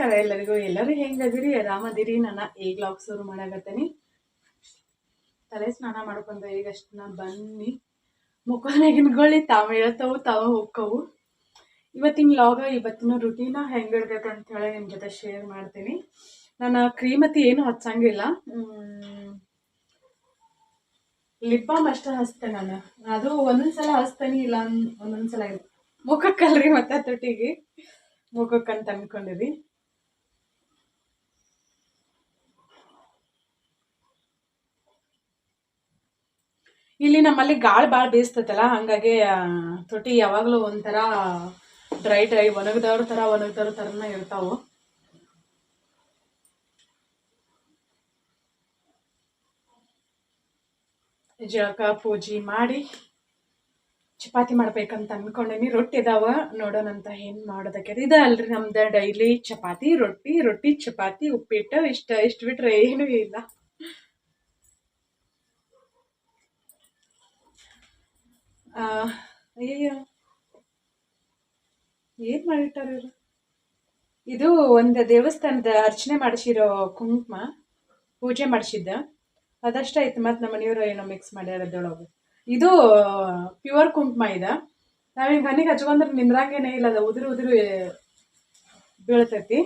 ನಮಸ್ಕಾರ ಎಲ್ಲರಿಗೂ ಎಲ್ಲರೂ ಹೆಂಗದಿರಿ ಆರಾಮದಿರಿ ನಾನು ಈಗ ಲಾಗ್ ಶುರು ಮಾಡಾಕತ್ತೀನಿ. ತಲೆ ಸ್ನಾನ ಮಾಡ್ಕೊಂಡು ಈಗಷ್ಟು ನಾ ಬನ್ನಿ. ಮುಖನಾಗಿನ ತಾವ ತಾವು ಹೇಳ್ತಾವು, ತಾವು ಹೋಕ್ಕವು ಇವತ್ತಿನ ಲಾಗ ಇವತ್ತಿನ ರುಟೀನ ಹೆಂಗೆ ಇರ್ತೈತೆ ಅಂತೇಳಿ ನಿಮ್ಮ ಜೊತೆ ಶೇರ್ ಮಾಡ್ತೀನಿ. ನಾನು ಕ್ರೀಮತಿ ಏನು ಹಚ್ಚಂಗಿಲ್ಲ. ಲಿಪ್ ಬಾಮ್ ಅಷ್ಟೇ ಹಚ್ತೇನೆ ನಾನು. ಅದು ಒಂದೊಂದ್ಸಲ ಹಚ್ತೇನೆ, ಇಲ್ಲ ಒಂದೊಂದ್ಸಲ ಮುಖಕ್ಕಲ್ರಿ ಮತ್ತೆ ತೊಟ್ಟಿಗೆ ಮುಖಕ್ಕಂತ ಅನ್ಕೊಂಡಿರಿ ಇಲ್ಲಿ ನಮ್ಮಲ್ಲಿ ಗಾಳಿ ಭಾಳ ಬೀಸ್ತೈತಲ್ಲ, ಹಂಗಾಗಿ ತೊಟ್ಟಿ ಯಾವಾಗಲೂ ಒಂಥರ ಡ್ರೈ ಡ್ರೈ ಒಣಗದವ್ರ ಥರ ಒಣಗದವ್ರ ಥರನ ಇರ್ತಾವು. ಜಳಕ, ಪೂಜೆ ಮಾಡಿ ಚಪಾತಿ ಮಾಡ್ಬೇಕಂತ ಅನ್ಕೊಂಡೇನಿ. ರೊಟ್ಟಿ ಇದಾವ ನೋಡೋಣಂತ ಏನು ಮಾಡೋದಕ್ಕೆ. ಇದ ಅಲ್ರಿ ನಮ್ದು ಡೈಲಿ ಚಪಾತಿ, ರೊಟ್ಟಿ ರೊಟ್ಟಿ, ಚಪಾತಿ, ಉಪ್ಪಿಟ್ಟು, ಇಷ್ಟ, ಇಷ್ಟು ಬಿಟ್ರೆ ಏನೂ ಇಲ್ಲ. ಅಯ್ಯಯ್ಯೋ. ಏನು ಮಾಡಿಟ್ಟಾರ ಇದು ಒಂದು ದೇವಸ್ಥಾನದ ಅರ್ಚನೆ ಮಾಡಿಸಿರೋ ಕುಂಕುಮ, ಪೂಜೆ ಮಾಡಿಸಿದ್ದ. ಅದಷ್ಟೇ ಐತೆ ಮತ್ತು ನಮ್ಮ ಮನೆಯವರು ಏನೋ ಮಿಕ್ಸ್ ಮಾಡ್ಯಾರ ಅದ್ರೊಳಗೆ. ಇದು ಪ್ಯೂರ್ ಕುಂಕುಮ ಇದೆ. ನಾವು ಹಿಂಗೆ ಹನಿಗೆ ಹಚ್ಕೊಂಡ್ರೆ ನಿಂದ್ರಂಗೇನೇ ಇಲ್ಲ, ಅದು ಉದುರು ಉದುರು ಬೀಳ್ತೈತಿ.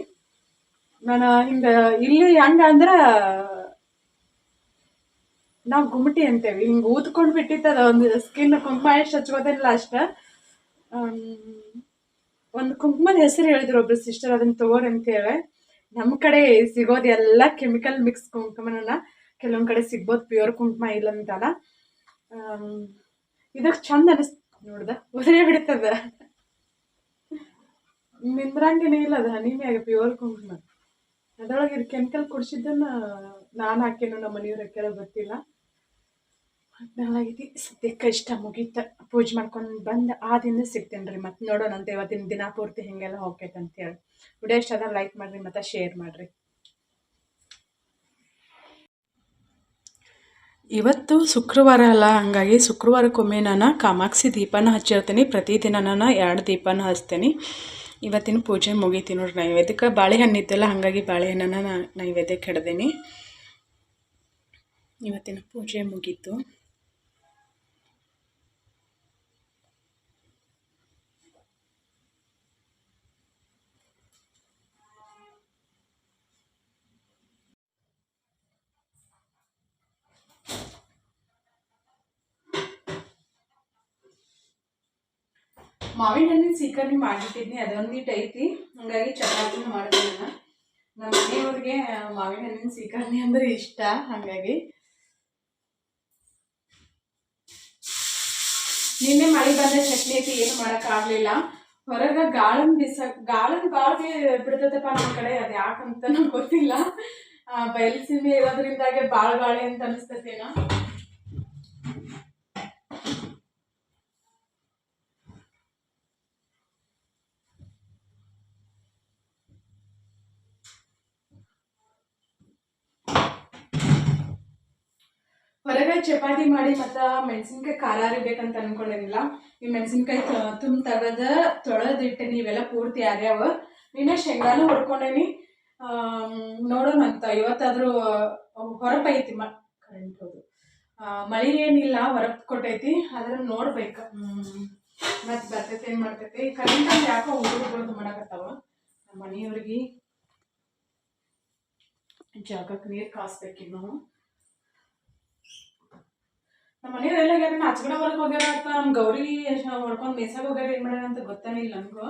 ನಾನು ಹಿಂಗೆ ಇಲ್ಲಿ ಹೆಂಗೆ ಅಂದ್ರೆ ನಾವು ಗುಮಟಿ ಅಂತೇವೆ. ಹಿಂಗೆ ಊದ್ಕೊಂಡು ಬಿಟ್ಟಿತ್ತದ ಒಂದು ಸ್ಕಿನ್ ಕುಂಕುಮ ಎಷ್ಟು ಹಚ್ಕೋದಿಲ್ಲ ಅಷ್ಟ. ಒಂದು ಕುಂಕುಮದ ಹೆಸರು ಹೇಳಿದ್ರು ಒಬ್ರು ಸಿಸ್ಟರ್ ಅದನ್ನ ತಗೋರಿ ಅಂತೇಳಿ. ನಮ್ಮ ಕಡೆ ಸಿಗೋದು ಎಲ್ಲ ಕೆಮಿಕಲ್ ಮಿಕ್ಸ್ ಕುಂಕುಮನ ಕೆಲವೊಂದು ಕಡೆ ಸಿಗ್ಬೋದು ಪ್ಯೂರ್ ಕುಂಕುಮ ಇಲ್ಲ ಅಂತಲ್ಲ. ಇದಕ್ಕೆ ಚಂದ ಅನಿಸ್ತು ನೋಡ್ದ ಉದುರೇ ಬಿಡ್ತದ. ನಿಂದ್ರಂಗೇನೇ ಇಲ್ಲ ಅದು ಹನಿ ಮ್ಯಾಗ ಪ್ಯೂರ್ ಕುಂಕುಮ. ಅದ್ರೊಳಗೆ ಇದು ಕೆಮಿಕಲ್ ಕುಡಿಸಿದ್ದನ್ನ ನಾನು ಹಾಕೇನು ನಮ್ಮ ಮನೆಯವ್ರ ಹಾಕ್ಯಾರೋ ಗೊತ್ತಿಲ್ಲ. ಒಟ್ನಾಗೈತಿ ಸದ್ಯಕ್ಕೆ ಇಷ್ಟ ಮುಗೀತು. ಪೂಜೆ ಮಾಡ್ಕೊಂಡು ಬಂದು ಆ ದಿನ ಸಿಗ್ತೇನೆ ರೀ ಮತ್ತೆ ಅಂತ ಇವತ್ತಿನ ದಿನ ಪೂರ್ತಿ ಹಿಂಗೆಲ್ಲ ಹೋಗ್ತೈತೆ ಅಂತೇಳಿ ವಿಡಿಯೋ ಇಷ್ಟ ಅದ ಲೈಕ್ ಮಾಡಿರಿ, ಮತ್ತು ಶೇರ್ ಮಾಡಿರಿ. ಇವತ್ತು ಶುಕ್ರವಾರ ಅಲ್ಲ, ಹಂಗಾಗಿ ಶುಕ್ರವಾರಕ್ಕೊಮ್ಮೆ ನಾನು ಕಾಮಾಕ್ಷಿ ದೀಪನ ಹಚ್ಚಿರ್ತೀನಿ. ಪ್ರತಿದಿನ ನಾನು ಎರಡು ದೀಪನ ಹಚ್ತೀನಿ. ಇವತ್ತಿನ ಪೂಜೆ ಮುಗೀತಿ ನೋಡ್ರಿ. ನೈವೇದ್ಯಕ್ಕೆ ಬಾಳೆಹಣ್ಣು ಇದ್ದಲ್ಲ ಹಾಗಾಗಿ ಬಾಳೆಹಣ್ಣನ ನಾ ನೈವೇದ್ಯಕ್ಕೆ ಹಿಡ್ದೀನಿ ಇವತ್ತಿನ ಪೂಜೆ ಮುಗೀತು. ಮಾವಿನ ಹಣ್ಣಿನ ಸೀಕರ್ಣಿ ಮಾಡಿಟ್ಟಿದ್ನಿ ಅದೊಂದಿಟ್ಟು ಐತಿ. ಹಂಗಾಗಿ ಚಪಾತಿ ಮಾಡ್ತೀನಿ ನಾನು. ನಮ್ಮ ಮನೆಯವ್ರಿಗೆ ಮಾವಿನ ಹಣ್ಣಿನ ಸೀಕರ್ಣಿ ಅಂದ್ರೆ ಇಷ್ಟ, ಹಾಗಾಗಿ. ನಿನ್ನೆ ಮಳೆ ಬಂದ ಚಟ್ನಿ ಐತಿ, ಏನು ಮಾಡೋಕ್ಕಾಗಲಿಲ್ಲ ಹೊರಗೆ ಗಾಳನ್ ಬಿಸ, ಗಾಳನ್ ಭಾಳ ಬಿಡ್ತದಪ್ಪ ನಮ್ಮ ಕಡೆ, ಅದು ಯಾಕಂತ ಗೊತ್ತಿಲ್ಲ. ಬಯಲು ಸೀಮೆ ಇರೋದ್ರಿಂದಾಗೆ ಭಾಳ ಗಾಳಿ ಅಂತ ಅನಿಸ್ತೈತೇನೋ ಹೊರಗೆ ಚಪಾತಿ ಮಾಡಿ ಮತ್ತು ಮೆಣಸಿನ್ಕಾಯಿ ಖಾರ ಅರಿಬೇಕಂತ ಅನ್ಕೊಂಡಿರಲಿಲ್ಲ ಈ ಮೆಣಸಿನ್ಕಾಯಿ ತುಂಬ ತೆಗೆದ ತೊಳೆದಿಟ್ಟೆನಿ ನೀವೆಲ್ಲ ಪೂರ್ತಿ ಆಗ್ಯಾವ ನಿನ್ನೆ ಶೇಂಗಾನು ಹೊಡ್ಕೊಂಡೇನಿ. ನೋಡೋಣ ಅಂತ. ಇವತ್ತಾದರೂ ಹೊರಪೈತಿ ಮ ಕರೆಂಟ್ ಹೋದು ಮಳೆ ಏನಿಲ್ಲ, ಹೊರಪ್ ಕೊಟ್ಟೈತಿ. ಆದ್ರೆ ನೋಡ್ಬೇಕು. ಮತ್ತೆ ಬರ್ತೈತಿ, ಏನು ಮಾಡ್ತೈತಿ? ಕರೆಂಟ್ ಯಾಕೋ ಹುಡುಗರು ಮಾಡಕತ್ತಾವ? ನಮ್ಮ ಮನೆಯವ್ರಿಗೆ ಜಾಗಕ್ಕೆ ನೀರು ಕಾಸ್ಬೇಕಿನ್ನು ನಮ್ಮ ಮನೆಯವರೆಲ್ಲ ಹೋಗ್ಯಾರ ನಾಚ್ಗಡ ಹೊರಗೆ ಹೋಗ್ಯಾರ ಅಂತ ನಮ್ಮ ಗೌರಿ ಹೊಡ್ಕೊಂಡು ಮೇಸಾಗ ಹೋಗ್ಯಾರ, ಏನು ಮಾಡ್ಯಾರ ಅಂತ ಗೊತ್ತಾನೆ ಇಲ್ಲ ನಮ್ಗೆ.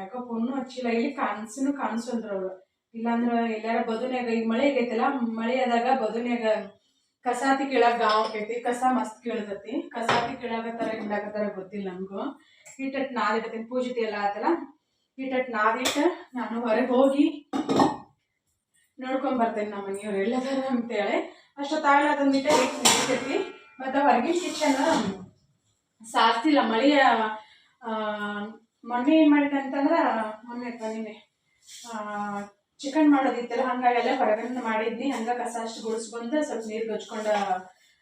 ಯಾಕೋ ಫೋನು ಹಚ್ಚಿಲ್ಲ, ಇಲ್ಲಿ ಕಾಣಿಸ್ನು ಕಾಣಿಸಲ್ರ ಅವ್ರು. ಇಲ್ಲಾಂದ್ರೆ ಎಲ್ಲಾರ ಬದುನ್ಯಾಗ ಈಗ ಮಳೆ ಆಗೈತಲ್ಲ, ಮಳೆ ಆದಾಗ ಬದುನ್ಯಾಗ ಕಸಾತಿ ಕೇಳಾಕ ಗಾಂವ್ ಆಕೈತಿ, ಕಸ ಮಸ್ತ್ ಕೀಳ್ತೈತಿ. ಕಸಾತಿ ಕೀಳಾಗತ್ತಾರ ಹಿಂಡಾಗತ್ತಾರ ಗೊತ್ತಿಲ್ಲ ನನಗೂ ಹಿಟ್ಟ ನಾದಿಡತೀನಿ ಪೂಜಿತಿ ಎಲ್ಲ ಆತಲ್ಲ ಹಿಟ್ಟ ನಾದಿಟ್ಟು ನಾನು ಹೊರಗೆ ಹೋಗಿ ನೋಡ್ಕೊಂಡ್ ಬರ್ತೇನೆ ನಮ್ಮ ಮನೆಯವ್ರು. ಎಲ್ಲದಾರ ಅಂತೇಳಿ. ಅಷ್ಟು ತಾಳ ತಂದಿಟ್ಟೆ ಸಿಗ್ತೈತಿ. ಮತ್ತು ಹೊರಗಿನ ಕಿಚನ್ ಸಾರ್ತಿಲ್ಲ ಮಳೆಯ ಮೊನ್ನೆ ಏನು ಮಾಡಿದೆ ಅಂತಂದ್ರೆ, ಮೊನ್ನೆ ನಿನ್ನೆ ಚಿಕನ್ ಮಾಡೋದಿತ್ತಲ್ಲ, ಹಂಗಾಗಿ ಎಲ್ಲ ಹೊರಗಡೆ ಮಾಡಿದ್ನಿ. ಹಂಗ ಕಸ ಅಷ್ಟು ಗುಡಿಸ್ಕೊಂಡು ಸ್ವಲ್ಪ ನೀರು ಗಚ್ಕೊಂಡು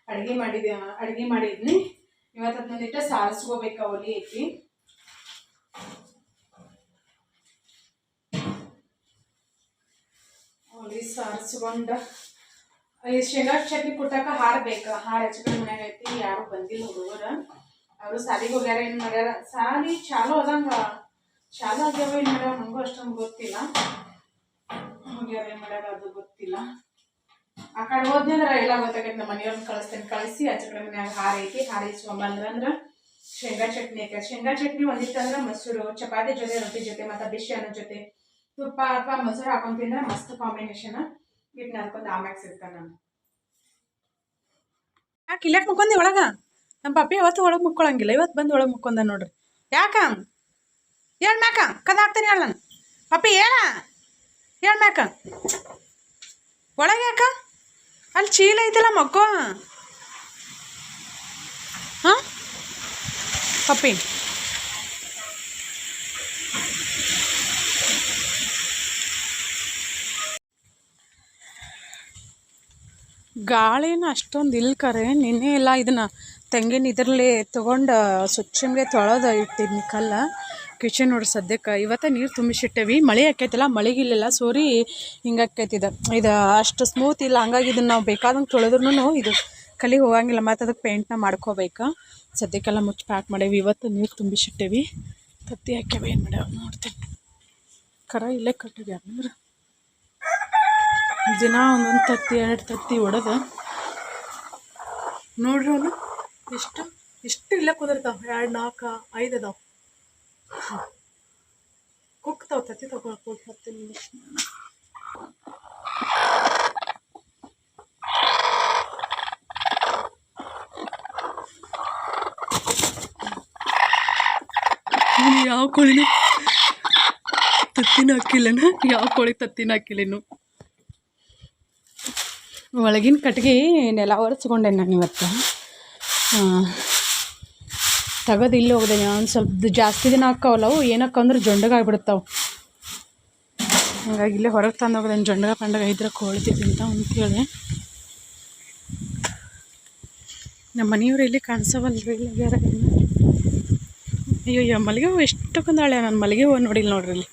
ಅಡುಗೆ ಮಾಡಿದ್ದೆ, ಅಡುಗೆ ಮಾಡಿದ್ನಿ. ಇವತ್ತು ಬಂದಿಟ್ಟು ಸಾರಿಸ್ಕೋಬೇಕು ಅವಲಿ ಐತಿ. ಅವಲಿ ಸಾರಿಸ್ಕೊಂಡು ಈ ಶೇಂಗಾ ಚಟ್ನಿ ಕುಟ್ಟಾಕ ಹಾರ ಬೇಕು? ಹಾರ ಹಚ್ಕೊಂಡು ಮನ್ಯಾಗ ಐತಿ, ಯಾರು ಬಂದಿಲ್ಲ ಹುಡುಗರು. ಅವರು ಸಾಲಿಗೆ ಹೋಗ್ಯಾರ, ಏನು ಮಾಡ್ಯಾರ? ಸಾಲಿ ಚಾಲು ಅದಂಗ. ಚಾಲು ಆಗ್ಯಾವ, ಏನು ಮಾಡ್ಯಾವ ನನಗೂ ಅಷ್ಟೊಂದು ಗೊತ್ತಿಲ್ಲ. ಹೋಗ್ಯಾರ, ಏನು ಮಾಡ್ಯಾರ ಅದು ಗೊತ್ತಿಲ್ಲ. ಆ ಕಡೆ ಹೋದ್ನಿ ಅಂದ್ರೆ ಎಲ್ಲ ಗೊತ್ತಾಗೈತೆ, ನಮ್ಮ ಮನೆಯವ್ರನ್ನ ಕಳಿಸ್ತೇನೆ. ಕಳಿಸಿ ಆಚೆ ಮನೆಯಾಗ ಮನ್ಯಾಗ ಹಾರ ಐತಿ, ಹಾರ ಇಸ್ಕೊಂಬಂದ್ರಂದ್ರೆ ಶೇಂಗಾ ಚಟ್ನಿ ಐತೆ. ಶೇಂಗಾ ಚಟ್ನಿ ಒಂದಿತ್ತಂದ್ರೆ ಮೊಸರು, ಚಪಾತಿ ಜೊತೆ, ರೊಟ್ಟಿ ಜೊತೆ ಮತ್ತು ಬಿಸಿ ಅನ್ನೋ ಜೊತೆ. ತುಪ್ಪ ಅಥವಾ ಮೊಸರು ಹಾಕೊಂಡ್ ತಿಂದ್ರೆ ಮಸ್ತ್ ಕಾಂಬಿನೇಷನ್ ಇಟ್ ನಡ್ಕೊಂಡು ಆಮ್ಯಾಗ ಸಿಗ್ತಾನೆ ನಾನು ಯಾಕೆ, ಇಲ್ಯಾಕೆ ಮುಕ್ಕೊಂದಿ ಒಳಗ? ನಮ್ಮ ಪಪ್ಪಿ ಅವತ್ತು ಒಳಗೆ ಮುಕ್ಕೊಳಂಗಿಲ್ಲ. ಇವತ್ತು ಬಂದು ಒಳಗೆ ಮುಕ್ಕೊಂದ ನೋಡ್ರಿ. ಯಾಕ? ಹೇಳ್ ಮ್ಯಾಕ, ಕದ ಹಾಕ್ತೀನಿ ಹೇಳ ನಾನು. ಪಪ್ಪಿ, ಹೇಳ? ಹೇಳ್ ಮ್ಯಾಕ. ಒಳಗೆ ಯಾಕ ಅಲ್ಲಿ ಚೀಲ ಐತಲ್ಲ ಮಕ್ಕೋ ಹಾಂ? ಪಪ್ಪಿ. ಗಾಳಿನ ಅಷ್ಟೊಂದು ಇಲ್ಲ ಕರೆ. ನಿನ್ನೆ ಎಲ್ಲ ಇದನ್ನ ತೆಂಗಿನ ಇದರಲ್ಲಿ ತೊಗೊಂಡು ಸ್ವಚ್ಛಂಗೆ ತೊಳೆದು ಇಟ್ಟಿದ್ನಿ ಕಲ್ಲ. ಕಿಚನ್ ನೋಡಿ ಸದ್ಯಕ್ಕೆ. ಇವತ್ತೇ ನೀರು ತುಂಬಿಸಿಟ್ಟೇವಿ. ಮಳೆ ಆಕೈತಲ್ಲ ಮಳೆಗಿಲ್ಲ ಸೋರಿ, ಹಿಂಗೆ ಆಕೈತಿ ಇದು ಅಷ್ಟು ಸ್ಮೂತ್ ಇಲ್ಲ. ಹಂಗಾಗಿ ಇದನ್ನು ನಾವು ಬೇಕಾದಂಗೆ ತೊಳೆದ್ರೂ ಇದು ಕಲಿ ಹೋಗಂಗಿಲ್ಲ. ಮತ್ತು ಅದಕ್ಕೆ ಪೇಂಟ್ನ ಮಾಡ್ಕೋಬೇಕು. ಸದ್ಯಕ್ಕೆಲ್ಲ ಮುಚ್ಚಿ ಪ್ಯಾಕ್ ಮಾಡೇವಿ. ಇವತ್ತು ನೀರು ತುಂಬಿಸಿಟ್ಟೇವಿ. ತತ್ತಿ ಹಾಕ್ಯಾವ ಏನು ಮಾಡ್ಯಾವ ನೋಡ್ತೀನಿ. ಕರ ಇಲ್ಲೇ ಕಟ್ಟಿದ್ಯಾರ ಅಂದ್ರೆ ದಿನ ಒಂದೊಂದು ತತ್ತಿ, ಎರಡು ತತ್ತಿ ಹೊಡೆದು ನೋಡ್ರಿ ಅವನು, ಎಷ್ಟು ಎಷ್ಟು ಇಲ್ಲ ಕುದಿರ್ತಾವ. ಎರಡು, ನಾಲ್ಕು, ಐದು ಅದಾವ. ಕುಕ್ತಾವ ತತ್ತಿ ತಗೊಳಕ್ಕೆ ಹತ್ತು ನಿಮಿಷ. ಯಾವ ಕೋಳಿನ ತತ್ತಿನ ಹಾಕಿಲ್ಲನ ಯಾವ ಕೋಳಿ ತತ್ತಿನ ಹಾಕಿಲ್ಲ ಇನ್ನು? ಒಳಗಿನ ಕಟ್ಗೆ ನೆಲ ಒರೆಸ್ಕೊಂಡೆ ನಾನು ಇವತ್ತು. ತಗೋದು ಇಲ್ಲಿ ಹೋಗಿದೆ ಒಂದು ಸ್ವಲ್ಪ ಜಾಸ್ತಿ ದಿನ ಹಾಕವಲ್ಲವು ಏನಕ್ಕೆ ಅಂದ್ರೆ ಜೊಂಡಗಾಗ್ಬಿಡ್ತಾವೆ ಹಂಗಾಗಿ ಇಲ್ಲೇ ಹೊರಗೆ ತಂದು ಹೋಗಿದೆ ಜೊಂಡಗ ಪಂಡಗ ಇದ್ರೆ ಕೊಳ್ತಿದ್ದೆ ಅಂತ ಅಂತೇಳಿ ನಮ್ಮ ಮನೆಯವ್ರು ಇಲ್ಲಿ ಕಾಣಿಸವಲ್ರಿ, ಇಲ್ಲ ಯಾರ ಅಯ್ಯೋ ಮಲ್ಲಿಗೆ ಹೂವು ಎಷ್ಟಕ್ಕೊಂದಾಳೆ ನಾನು ಮಲ್ಲಿಗೆ ಹೂವು ನೋಡಿಲ್ಲ ನೋಡ್ರಿ ಇಲ್ಲಿ.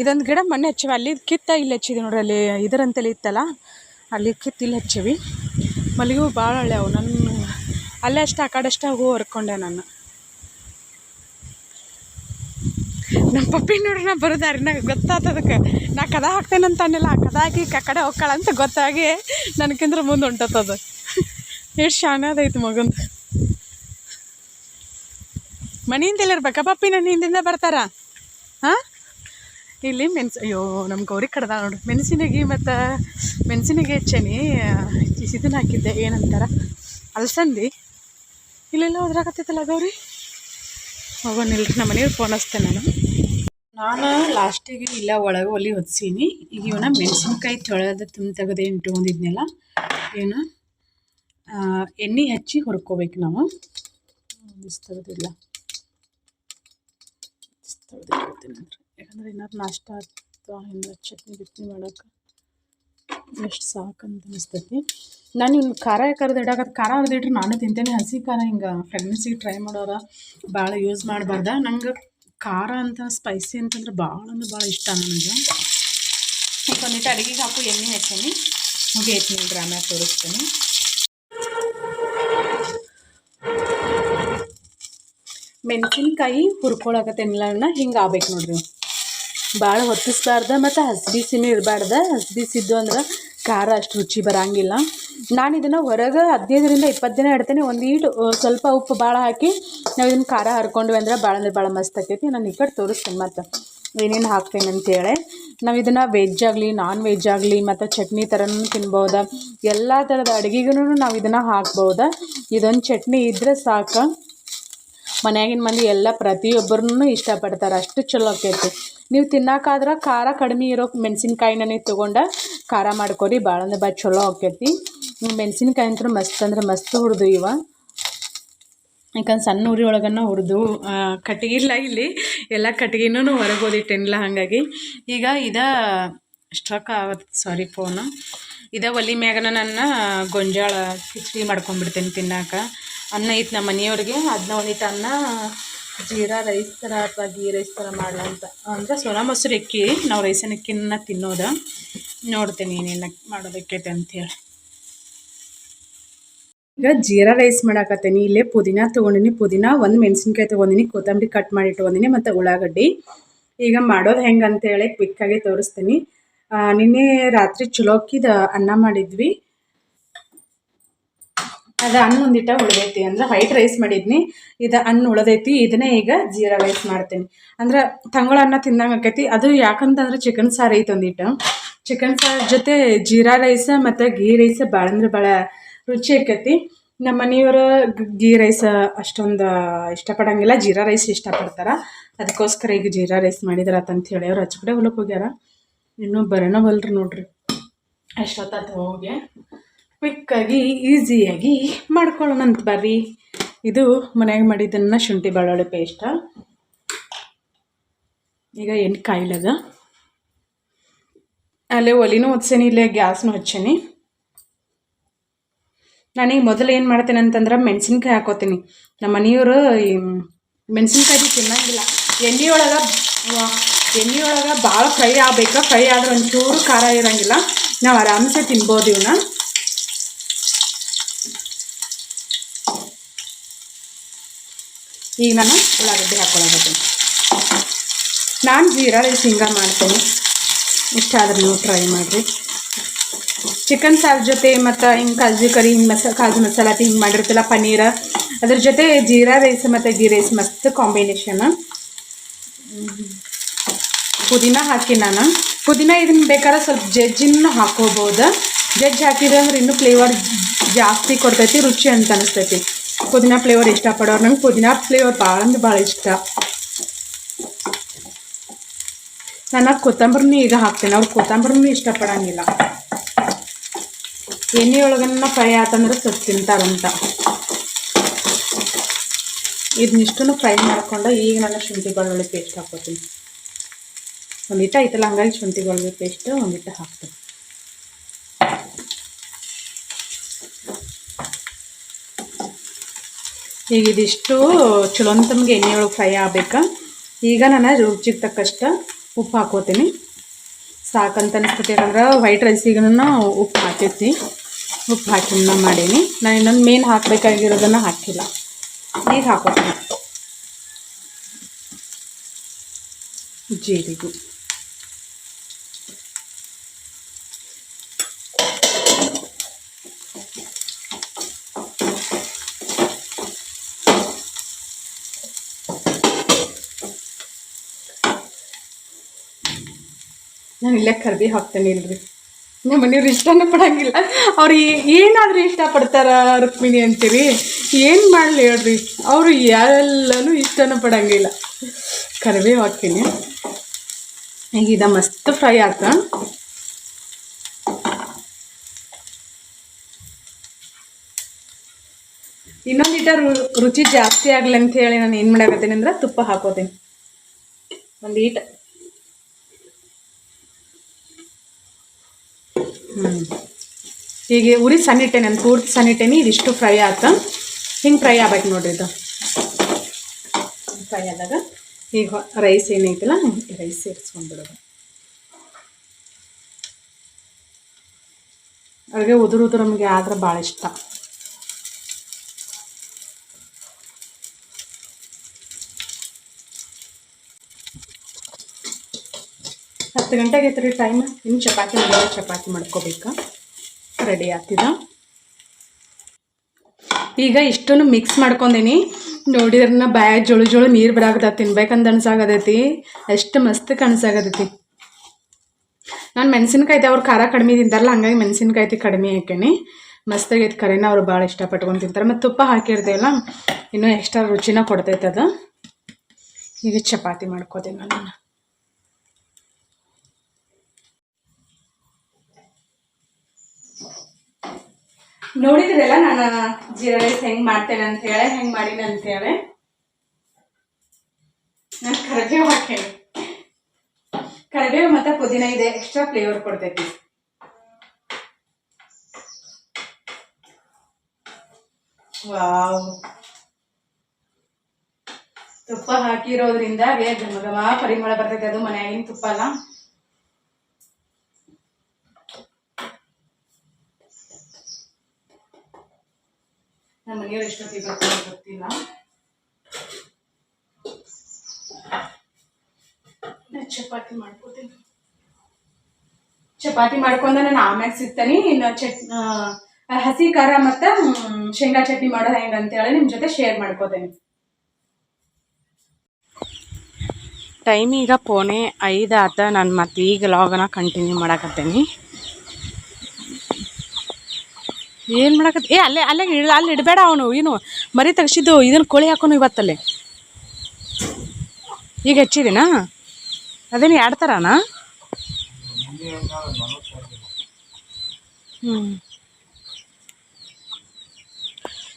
ಇದೊಂದು ಗಿಡ ಮೊನ್ನೆ ಹಚ್ಚಿವೆ, ಅಲ್ಲಿ ಕಿತ್ತ ಇಲ್ಲಿ ಹಚ್ಚಿದೆ ನೋಡ್ರಿ, ಅಲ್ಲಿ ಇದರಂತೆಲ್ಲ ಇತ್ತಲ್ಲ. ಅಲ್ಲಿ ತಿಲ್ ಹಚ್ಚೀವಿ ಮಲ್ಲಿಗೆ ಹೂವು ಭಾಳ ಹಳೆ ಅವು. ನನ್ನ ಅಲ್ಲೇ ಅಷ್ಟೇ, ಆ ಕಡೆ ಅಷ್ಟೇ ಹೂವು ಹರ್ಕೊಂಡೆ ನಾನು. ನಮ್ಮ ಪಪ್ಪಿ ನೋಡ್ರಿ, ನಾ ಬರೋದಾರಿ ನನಗೆ ಗೊತ್ತಾತದಕ್ಕೆ ನಾ ಕದ ಹಾಕ್ತೇನಂತ ಅನ್ನಿಲ್ಲ. ಆ ಕದ ಹಾಕಿ ಕಡೆ ಹೋಗ್ಕಳಂತ ಗೊತ್ತಾಗಿ ನನಗಿಂದ್ರ ಮುಂದೆ ಹೊಂಟತ್ತದ ಎಷ್ಟು ಶಾಣದೈತೆ ಮಗಂದು. ಮನೆಯಿಂದ ಇರ್ಬೇಕಾ ಪಪ್ಪಿ ನನ್ನ ಹಿಂದಿಂದ ಬರ್ತಾರ? ಹಾಂ ಇಲ್ಲಿ ಮೆಣಸು ಅಯ್ಯೋ ನಮ್ಮ ಗೌರಿ ಕಡ್ದ ನೋಡು. ಮೆಣಸಿನಗಿ ಮತ್ತು ಮೆಣಸಿನಗಿ ಹೆಚ್ಚೇನಿ. ಇದನ್ನ ಹಾಕಿದ್ದೆ ಏನಂತಾರ? ಅಲಸಂದಿ. ಇಲ್ಲೆಲ್ಲ ಹೋದ್ರಾಗತ್ತೈತಲ್ಲ ಗೌರಿ? ಹೋಗೋನಿಲ್ರಿ ನಮ್ಮ ಮನೆಯವ್ರು ಫೋನ್ ಹಚ್ತೆ ನಾನು. ನಾನು ಲಾಸ್ಟಿಗೆ ಇಲ್ಲ ಒಳಗೆ ಒಲಿ ಹೊತ್ಸೀನಿ. ಈಗ ಇವನ ಮೆಣಸಿನ್ಕಾಯಿ ತೊಳೆದ ತುಂಬ ತೆಗೆದು ಏನು? ಆ, ಎಣ್ಣೆ ಹಚ್ಚಿ ಹುರ್ಕೋಬೇಕು ನಾವು. ತೆಗೆದಿಲ್ಲ. ಯಾಕಂದ್ರೆ ಏನಾದ್ರು ನಾಷ್ಟ ಅಥವಾ ಏನಾರು ಚಟ್ನಿ ಬಿಟ್ನಿ ಮಾಡೋಕೆ ಎಷ್ಟು ಸಾಕಂತ ಅನಿಸ್ತೈತಿ. ನಾನು ಇನ್ನು ಖಾರ ಕರೆದು ಇಡಾಕತ್ ಖಾರ ಅರ್ದಿಟ್ರೆ ನಾನು ತಿಂತೇನೆ. ಹಸಿ ಖಾರ ಹಿಂಗೆ ಪ್ರೆಗ್ನೆನ್ಸಿಗೆ ಟ್ರೈ ಮಾಡೋರ ಭಾಳ ಯೂಸ್ ಮಾಡಬಾರ್ದ. ನಂಗೆ ಖಾರ ಅಂತ ಸ್ಪೈಸಿ ಅಂತಂದ್ರೆ ಭಾಳ ಅಂದ್ರೆ ಭಾಳ ಇಷ್ಟ ನನಗೆ. ಈಗ ಒಂದಿಟ್ಟು ಅಡುಗೆಗೆ ಹಾಕು ಎಣ್ಣೆ ಹಚ್ಚೀನಿ ಮುಗಿಯೈತಿ ನಿಮ್ಗೆ ಡ್ರಾಮ ತೋರಿಸ್ತೀನಿ. ಮೆಣಸಿನ್ಕಾಯಿ ಹುರ್ಕೊಳಕತ್ತೇನಿಲ್ಲ ಹಿಂಗೆ ಆಗ್ಬೇಕು ನೋಡ್ರಿ. ಭಾಳ ಹೊತ್ತಿಸ್ಬಾರ್ದ ಮತ್ತು ಹಸಿ ಬಿಸಿನೂ ಇರಬಾರ್ದ. ಹಸಿಬಿಸಿದ್ದು ಅಂದ್ರೆ ಖಾರ ಅಷ್ಟು ರುಚಿ ಬರಂಗಿಲ್ಲ. ನಾನು ಇದನ್ನು ಹೊರಗೆ ಹದಿನೈದರಿಂದ ಇಪ್ಪತ್ತು ದಿನ ಇಡ್ತೇನೆ. ಒಂದು ಈಟು ಸ್ವಲ್ಪ ಉಪ್ಪು ಭಾಳ ಹಾಕಿ ನಾವು ಇದನ್ನು ಖಾರ ಹರ್ಕೊಂಡ್ವಿ ಅಂದ್ರೆ ಭಾಳ ಅಂದ್ರೆ ಭಾಳ ಮಸ್ತ್ ಆಕೈತಿ. ನಾನು ಈ ಕಡೆ ತೋರಿಸ್ತೇನೆ ಮತ್ತು ಏನೇನು ಹಾಕ್ತೇನೆ ಅಂತೇಳಿ. ನಾವು ಇದನ್ನು ವೆಜ್ ಆಗಲಿ ನಾನ್ ವೆಜ್ ಆಗಲಿ ಮತ್ತು ಚಟ್ನಿ ಥರನೂ ತಿನ್ಬೋದು. ಎಲ್ಲ ಥರದ ಅಡುಗೆಗೂ ನಾವು ಇದನ್ನು ಹಾಕ್ಬೋದು. ಇದೊಂದು ಚಟ್ನಿ ಇದ್ದರೆ ಸಾಕು. ಮನೆಯಾಗಿನ ಮಂದಿ ಎಲ್ಲ ಪ್ರತಿಯೊಬ್ಬರೂ ಇಷ್ಟಪಡ್ತಾರೆ. ಅಷ್ಟು ಚಲೋ ಆಕೈತಿ. ನೀವು ತಿನ್ನೋಕ್ಕಾದ್ರೆ ಖಾರ ಕಡಿಮೆ ಇರೋ ಮೆಣಸಿನ್ಕಾಯಿನ ನೀವು ತೊಗೊಂಡು ಖಾರ ಮಾಡ್ಕೊರಿ. ಭಾಳ ಅಂದ್ರೆ ಭಾಳ ಚಲೋ ಆಕೈತಿ ಮೆಣಸಿನ್ಕಾಯಿ ಅಂತೂ ಮಸ್ತ್ ಅಂದ್ರೆ ಮಸ್ತ್ ಹುರಿದು ಇವ. ಯಾಕಂದ್ರೆ ಸಣ್ಣ ಉರಿ ಒಳಗನ್ನ ಹುರಿದು ಕಟ್ಟಿಗೆ ಇಲ್ಲ ಇಲ್ಲಿ. ಎಲ್ಲ ಕಟ್ಟಿಗೆನೂ ಹೊರಗೆ ಹಾಗಾಗಿ. ಈಗ ಇದ ಸ್ಟ್ರಕ್ ಆಗತ್ತೆ ಸಾರಿ ಫೋನು. ಇದ ಒಲಿ ಮ್ಯಾಗನ ನನ್ನ ಗೊಂಜಾಳ ಕಿಚಡಿ ಮಾಡ್ಕೊಂಡ್ಬಿಡ್ತೇನೆ ತಿನ್ನಾಕ. ಅನ್ನ ಐತೆ ನಮ್ಮ ಮನೆಯವ್ರಿಗೆ. ಅದನ್ನ ಒಂದಿಟ್ಟು ಅನ್ನ ಜೀರಾ ರೈಸ್ ಥರ ಅಥವಾ ಗೀ ರೈಸ್ ಥರ ಮಾಡಲ ಅಂತ. ಅಂದರೆ ಸೋನಾ ಮೊಸರು ಅಕ್ಕಿ ನಾವು ರೈಸನ್ ಅಕ್ಕಿನ ತಿನ್ನೋದು. ನೋಡ್ತೀನಿ ಏನೇನು ಮಾಡೋದಕ್ಕೈತೆ ಅಂಥೇಳಿ ಈಗ ಜೀರಾ ರೈಸ್ ಮಾಡಾಕತ್ತೀನಿ. ಇಲ್ಲೇ ಪುದೀನ ತೊಗೊಂಡಿನಿ. ಪುದೀನ ಒಂದು ಮೆಣಸಿನ್ಕಾಯಿ ತೊಗೊಂಡಿನಿ. ಕೊತ್ತಂಬರಿ ಕಟ್ ಮಾಡಿ ಇಟ್ಕೊಂಡಿನಿ ಮತ್ತು ಉಳ್ಳಾಗಡ್ಡಿ. ಈಗ ಮಾಡೋದು ಹೆಂಗೆ ಅಂತೇಳಿ ಕ್ವಿಕ್ಕಾಗಿ ತೋರಿಸ್ತೀನಿ. ನಿನ್ನೆ ರಾತ್ರಿ ಚಲೋಕ್ಕಿದ ಅನ್ನ ಮಾಡಿದ್ವಿ. ಅದು ಹಣ್ಣು ಒಂದಿಟ್ಟ ಉಳಿದೈತಿ ಅಂದ್ರೆ ವೈಟ್ ರೈಸ್ ಮಾಡಿದ್ನಿ. ಇದು ಅನ್ನ ಉಳಿದೈತಿ, ಇದನ್ನೇ ಈಗ ಜೀರಾ ರೈಸ್ ಮಾಡ್ತೀನಿ. ಅಂದ್ರೆ ತಂಗಳ ಅನ್ನ ತಿಂದಂಗೆ ಆಕೈತಿ. ಅದು ಯಾಕಂತಂದ್ರೆ ಚಿಕನ್ ಸಾರು ಐತಿ ಒಂದಿಟ್ಟು. ಚಿಕನ್ ಸಾರು ಜೊತೆ ಜೀರಾ ರೈಸ್ ಮತ್ತು ಗೀ ರೈಸ್ ಭಾಳ ಅಂದ್ರೆ ಭಾಳ ರುಚಿ ಆಕೈತಿ. ನಮ್ಮ ಮನೆಯವರು ಗೀ ರೈಸ್ ಅಷ್ಟೊಂದು ಇಷ್ಟಪಡಂಗಿಲ್ಲ. ಜೀರಾ ರೈಸ್ ಇಷ್ಟಪಡ್ತಾರೆ. ಅದಕ್ಕೋಸ್ಕರ ಈಗ ಜೀರಾ ರೈಸ್ ಮಾಡಿದಾರ ಅಂತ ಹೇಳಿ ಅವ್ರು ಹಚ್ಚ ಕಡೆ ಹೊಲಕ್ಕೆ ಹೋಗ್ಯಾರ. ಇನ್ನೂ ಬರೋಣ ಬಲ್ರಿ ನೋಡ್ರಿ. ಅಷ್ಟೊತ್ತಾತು ಹೋಗಿ. ಕ್ವಿಕ್ಕಾಗಿ, ಈಸಿಯಾಗಿ ಮಾಡ್ಕೊಳ್ಳೋಣಂತ ಬರ್ರಿ. ಇದು ಮನೆಯಾಗ ಮಾಡಿದ್ದನ್ನು ಶುಂಠಿ ಬೆಳ್ಳುಳ್ಳಿ ಪೇಸ್ಟ ಈಗ ಎಣ್ಣೆ ಕಾಯಿಲದ. ಅಲ್ಲೇ ಒಲಿನೂ ಹೊತ್ಸೇನಿ ಇಲ್ಲೇ ಗ್ಯಾಸ್ನೂ ಹಚ್ಚೇನಿ. ನಾನೀಗ ಮೊದಲು ಏನು ಮಾಡ್ತೇನೆ ಅಂತಂದ್ರೆ ಮೆಣಸಿನ್ಕಾಯಿ ಹಾಕೋತೀನಿ. ನಮ್ಮ ಮನೆಯವರು ಈ ಮೆಣಸಿನ್ಕಾಯಿ ತಿನ್ನಂಗಿಲ್ಲ. ಎಣ್ಣೆ ಒಳಗೆ ಎಣ್ಣೆ ಒಳಗೆ ಭಾಳ ಫ್ರೈ ಆಗ್ಬೇಕು. ಫ್ರೈ ಆದ್ರೆ ಒಂಚೂರು ಖಾರ ಇರೋಂಗಿಲ್ಲ. ನಾವು ಆರಾಮ್ಸೆ ತಿನ್ಬೋದು ಇವನ್ನ ಈಗ ನಾನು ಉಳ್ಳಾಗಡ್ಡಿ ಹಾಕೊಳ್ಳೋದು ನಾನು ಜೀರಾ ರೈಸ್ ಹಿಂಗೆ ಮಾಡ್ತೇನೆ. ಇಷ್ಟ ಆದ್ರೆ ನೀವು ಟ್ರೈ ಮಾಡಿರಿ. ಚಿಕನ್ ಸಾರು ಜೊತೆ ಮತ್ತು ಹಿಂಗೆ ಕಾಜು ಕರಿ, ಹಿಂಗೆ ಮಸ, ಕಾಜು ಮಸಾಲ ಹಿಂಗೆ ಮಾಡಿರ್ತಲ್ಲ ಪನ್ನೀರ. ಅದ್ರ ಜೊತೆ ಜೀರಾ ರೈಸ್ ಮತ್ತು ಗೀ ರೈಸ್ ಮಸ್ತ್ ಕಾಂಬಿನೇಷನ್ ಪುದೀನ ಹಾಕಿ ನಾನು. ಪುದೀನ ಇದನ್ನ ಬೇಕಾದ್ರೆ ಸ್ವಲ್ಪ ಜಜ್ಜಿನ ಹಾಕೋಬೋದು. ಜಜ್ಜಿ ಹಾಕಿದ್ರೆ ಅಂದ್ರೆ ಇನ್ನೂ ಫ್ಲೇವರ್ ಜಾಸ್ತಿ ಕೊಡ್ತೈತಿ, ರುಚಿ ಅಂತ ಅನಿಸ್ತೈತಿ. ಪುದೀನ ಫ್ಲೇವರ್ ಇಷ್ಟಪಡೋರು. ನಂಗೆ ಪುದೀನ ಫ್ಲೇವರ್ ಭಾಳ ಅಂದ್ರೆ ಭಾಳ ಇಷ್ಟ. ನಾನು ಕೊತ್ತಂಬರಿನೂ ಈಗ ಹಾಕ್ತೇನೆ. ಅವ್ರು ಕೊತ್ತಂಬರಿನೂ ಇಷ್ಟಪಡಂಗಿಲ್ಲ. ಎಣ್ಣೆ ಒಳಗನ್ನ ಫ್ರೈ ಆತಂದ್ರೆ ಸ್ವಲ್ಪ ತಿಂತಾರಂತ. ಇದನ್ನಿಷ್ಟು ಫ್ರೈ ಮಾಡ್ಕೊಂಡು ಈಗ ನಾನು ಶುಂಠಿ ಬೆಳ್ಳುಳ್ಳಿ ಪೇಸ್ಟ್ ಹಾಕೋತೀನಿ ಒಂದಿಟ್ಟು ಐತಲ್ಲ, ಹಂಗಾಗಿ ಶುಂಠಿ ಬೆಳ್ಳುಳ್ಳಿ ಪೇಸ್ಟ್ ಒಂದಿಟ್ಟು ಹಾಕ್ತೀನಿ. ಈಗ ಇದಿಷ್ಟು ಚಲೋ ತಮಗೆ ಎಣ್ಣೆ ಒಳಗೆ ಫ್ರೈ ಆಗ್ಬೇಕು. ಈಗ ನಾನು ರುಚಿಗೆ ತಕ್ಕಷ್ಟು ಉಪ್ಪು ಹಾಕೋತೀನಿ. ಸಾಕಂತ ಅನಿಸ್ತೈತಿ ಯಾಕಂದ್ರೆ ವೈಟ್ ರೈಸಿಗೂ ಉಪ್ಪು ಹಾಕೈತಿ ಉಪ್ಪು ಹಾಕಿ ನಾನು ಮಾಡೀನಿ. ನಾನು ಇನ್ನೊಂದು ಮೇನ್ ಹಾಕಬೇಕಾಗಿರೋದನ್ನು ಹಾಕಿಲ್ಲ. ಈಗ ಹಾಕೋತೀನಿ. ಜೀರಿಗೆ. ನಾನು ಇಲ್ಲೇ ಕರ್ಬಿ ಹಾಕ್ತೇನೆ ಇಲ್ರಿ. ನಮ್ಮ ಮನೆಯವ್ರು ಇಷ್ಟನೂ ಪಡಂಗಿಲ್ಲ. ಅವ್ರು ಏನಾದರೂ ಇಷ್ಟಪಡ್ತಾರ ರುಕ್ಮಿಣಿ ಅಂತೀರಿ? ಏನು ಮಾಡಲಿ ಹೇಳ್ರಿ. ಅವರು ಎಲ್ಲಾನು ಇಷ್ಟನೂ ಪಡಂಗಿಲ್ಲ. ಕರಿಬೇವು ಹಾಕ್ತೀನಿ. ಈಗ ಇದು ಮಸ್ತ್ ಫ್ರೈ ಆತ. ಇನ್ನೊಂದು ಇಟ ರುಚಿ ಜಾಸ್ತಿ ಆಗಲಿ ಅಂತ ಹೇಳಿ ನಾನು ಏನು ಮಾಡಾಕತ್ತೀನಿ ಅಂದ್ರೆ ತುಪ್ಪ ಹಾಕೋತೀನಿ. ಒಂದು ಈಟ ಹ್ಞೂ ಈಗ ಉರಿ ಸಣ್ಣಿಟ್ಟೇನೆ ನಾನು ಪೂರ್ತಿ ಸಣ್ಣಿಟ್ಟೆನಿ ಇದಿಷ್ಟು ಫ್ರೈ ಆತ. ಹಿಂಗೆ ಫ್ರೈ ಆಗ್ಬೇಕು ನೋಡ್ರಿ ಇದು. ಫ್ರೈ ಆದಾಗ ಈಗ ರೈಸ್ ಏನೈತಿಲ್ಲ ರೈಸ್ ಸೇರಿಸ್ಕೊಂಡ್ಬಿಡೋದು. ಅಡುಗೆ ಉದುರು ಉದುರು ನಮಗೆ ಆದ್ರೆ ಭಾಳ ಇಷ್ಟ. ಹತ್ತು ಗಂಟೆಗೆ ಐತ್ರಿ ಟೈಮ್ ಇನ್ನು ಚಪಾತಿ ಮಾಡಿ ಚಪಾತಿ ಮಾಡ್ಕೋಬೇಕು? ರೆಡಿ ಆಗ್ತಿದ? ಈಗ ಇಷ್ಟನ್ನು ಮಿಕ್ಸ್ ಮಾಡ್ಕೊಂಡೀನಿ. ನೋಡಿದ್ರನ್ನ ಬಾಯ ಜೋಳು ಜೋಳು ನೀರು ಬರಾಕತ್ತ ತಿನ್ಬೇಕಂತ ಅನ್ಸಾಗತೈತಿ ಎಷ್ಟು ಮಸ್ತ್ ಕಾಣಿಸಾಗತೈತಿ ನಾನು ಮೆಣಸಿನ್ಕಾಯ್ದು ಅವ್ರು ಖಾರ ಕಡಿಮೆ ತಿಂತಾರಲ್ಲ, ಹಂಗಾಗಿ ಮೆಣಸಿನ್ಕಾಯ್ತಿ ಕಡಿಮೆ ಹಾಕೇನಿ ಮಸ್ತಾಗೈತಿ ಕರೆನ, ಅವ್ರು ಭಾಳ ಇಷ್ಟಪಟ್ಕೊಂಡು ತಿಂತಾರೆ. ಮತ್ತು ತುಪ್ಪ ಹಾಕಿರ್ತೀವಲ್ಲ ಇನ್ನೂ ಎಕ್ಸ್ಟ್ರಾ ರುಚಿನ ಕೊಡ್ತೈತೆ ಅದು. ಈಗ ಚಪಾತಿ ಮಾಡ್ಕೋತೀನಿ ನಾನು. ನೋಡಿದ್ರಲ್ಲ, ನಾನು ಜೀರಾ ರೈಸ್ ಹೆಂಗ್ ಮಾಡ್ತೇನೆ ಅಂತ ಹೇಳಿ, ಹೆಂಗ್ ಮಾಡಿನ ಅಂತ ಹೇಳಿ. ನಾನು ಕರಿಬೇವು ಹಾಕೇನೆ ಕರಿಬೇವು ಮತ್ತೆ ಪುದೀನ ಇದೆ ಎಕ್ಸ್ಟ್ರಾ ಫ್ಲೇವರ್ ಕೊಡ್ತೈತಿ. ವಾವ್. ತುಪ್ಪ ಹಾಕಿರೋದ್ರಿಂದ ಘಮ ಘಮ ಪರಿಮಳ ಬರ್ತೈತೆ, ಅದು ಮನೆಯಾಗಿನ ತುಪ್ಪ ಅಲ್ಲ. ಮನೆಯವ್ರು ಎಷ್ಟೊತ್ತಿಗೆ ಬರ್ತಾರೆ ಗೊತ್ತಿಲ್ಲ. ಚಪಾತಿ ಮಾಡ್ಕೋತೀನಿ. ಚಪಾತಿ ಮಾಡ್ಕೊಂಡ ನಾನು ಆಮ್ಯಾಗ ಸಿಗ್ತಾನೆ. ಇನ್ನು ಚಟ್ ಹಸಿ ಖಾರ ಮತ್ತು ಶೇಂಗಾ ಚಟ್ನಿ ಮಾಡೋದು ಹೆಂಗೆ ಅಂತೇಳಿ ನಿಮ್ಮ ಜೊತೆ ಶೇರ್ ಮಾಡ್ಕೋತೇನೆ. ಟೈಮ್ ಈಗ ಪೋಣೆ ಐದು ಆತ. ನಾನು ಮತ್ತೆ ಈಗ ಲಾಗನ ಕಂಟಿನ್ಯೂ ಮಾಡಾಕತ್ತೇನಿ. ಏನು ಮಾಡಕತ್ತೆ? ಏ, ಅಲ್ಲೇ ಅಲ್ಲೇ ಇಡ್, ಅಲ್ಲಿ ಇಡಬೇಡ ಅವನು, ಏನು ಮರಿ ತೆಗ್ಸಿದ್ದು ಇದನ್ನು ಕೋಳಿ ಹಾಕೋನು ಇವತ್ತಲ್ಲೇ. ಈಗ ಹೆಚ್ಚಿದೀನಾ? ಅದೇನು ಎರಡು ಥರನಾ ಹ್ಞೂ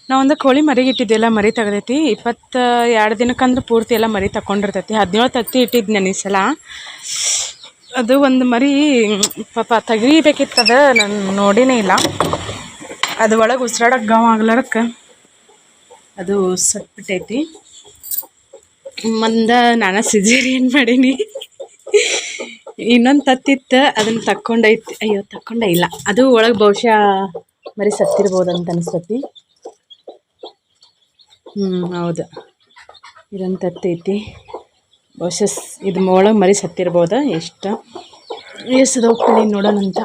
ನಾವೊಂದು ಕೋಳಿ ಮರಿಗೆ ಇಟ್ಟಿದ್ದೆಲ್ಲ ಮರಿ ತೆಗ್ದೈತಿ. ಇಪ್ಪತ್ತ ಎರಡು ದಿನಕ್ಕಂದ್ರೆ ಪೂರ್ತಿ ಎಲ್ಲ ಮರಿ ತಗೊಂಡಿರ್ತೈತಿ ಹದಿನೇಳು ತತ್ತಿ ಇಟ್ಟಿದ್ದೆ ಈ ಸಲ. ಅದು ಒಂದು ಮರಿ, ಪಾಪ ತೆಗಿಬೇಕಿತ್ತದ ನಾನು ನೋಡಿನೇ ಇಲ್ಲ. ಅದು ಒಳಗೆ ಉಸಿರಾಡಕ್ಕೆ ಗಾವ್ ಆಗ್ಲಾರಕ್ಕೆ ಅದು ಸತ್ಬಿಟ್ಟೈತಿ. ಮಂದ ನಾನು ಸಿಜೇರಿಯನ್ ಮಾಡೀನಿ. ಇನ್ನೊಂದು ತತ್ತಿತ್ತು ಅದನ್ನು ತಕ್ಕೊಂಡೈತಿ. ಅಯ್ಯೋ, ತಕ್ಕೊಂಡೇ ಇಲ್ಲ. ಅದು ಒಳಗೆ ಬಹುಶಃ ಮರಿ ಸತ್ತಿರ್ಬೋದು ಅಂತ ಅನಿಸ್ತತಿ. ಹ್ಞೂ ಹೌದು. ಇದೊಂದು ತತ್ತೈತಿ. ಬಹುಶಃ ಇದು ಒಳಗೆ ಮರಿ ಸತ್ತಿರ್ಬೋದು? ಎಷ್ಟು? ಎಷ್ಟು ಹೋಗ್ತೀನಿ ನೋಡೋಣ ಅಂತ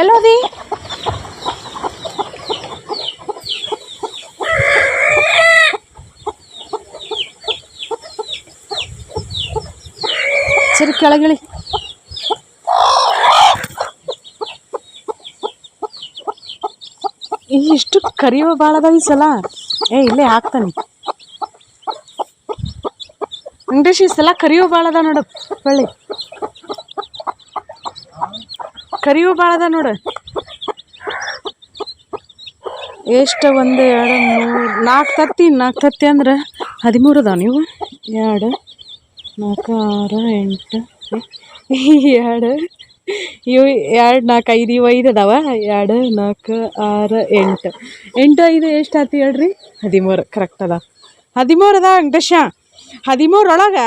ಎಲ್ಲೋದಿ? ಸರಿ, ಕೆಳಗಿಳಿ. ಇಷ್ಟು ಕರಿಯೋ ಅದಾವ ಈ ಸಲ? ಏ, ಇಲ್ಲೇ ಹಾಕ್ತಾನೆ. ವೆಂಕಟೇಶ್ ಈ ಸಲ ಕರಿಯೋ ಭಾಳ ಅದ ನೋಡು ಹೊಳ್ಳಿ ಕರಿಯೋ ಭಾಳ ಅದ ನೋಡು. ಎಷ್ಟು ಒಂದು ಎರಡು ಮೂರು ನಾಲ್ಕು ತತ್ತಿ ನಾಲ್ಕು ತತ್ತಿ ಅಂದ್ರೆ ಹದಿಮೂರು ಅದಾವ ನೀವು. ಎರಡು ನಾಲ್ಕು ಆರು, ಎಂಟು, ಎರಡು, ಇವು ಎರಡು ನಾಲ್ಕು ಐದು, ಇವು ಐದು ಅದಾವ. ಎರಡು ನಾಲ್ಕು ಆರು, ಎಂಟು. ಎಂಟು, ಐದು ಎಷ್ಟು ಆತಿ ಹೇಳ್ರಿ? ಹದಿಮೂರು ಕರೆಕ್ಟ್ ಅದ ಹದಿಮೂರು ಅದಾವ ವೆಂಕಟೇಶ ಹದಿಮೂರೊಳಗೆ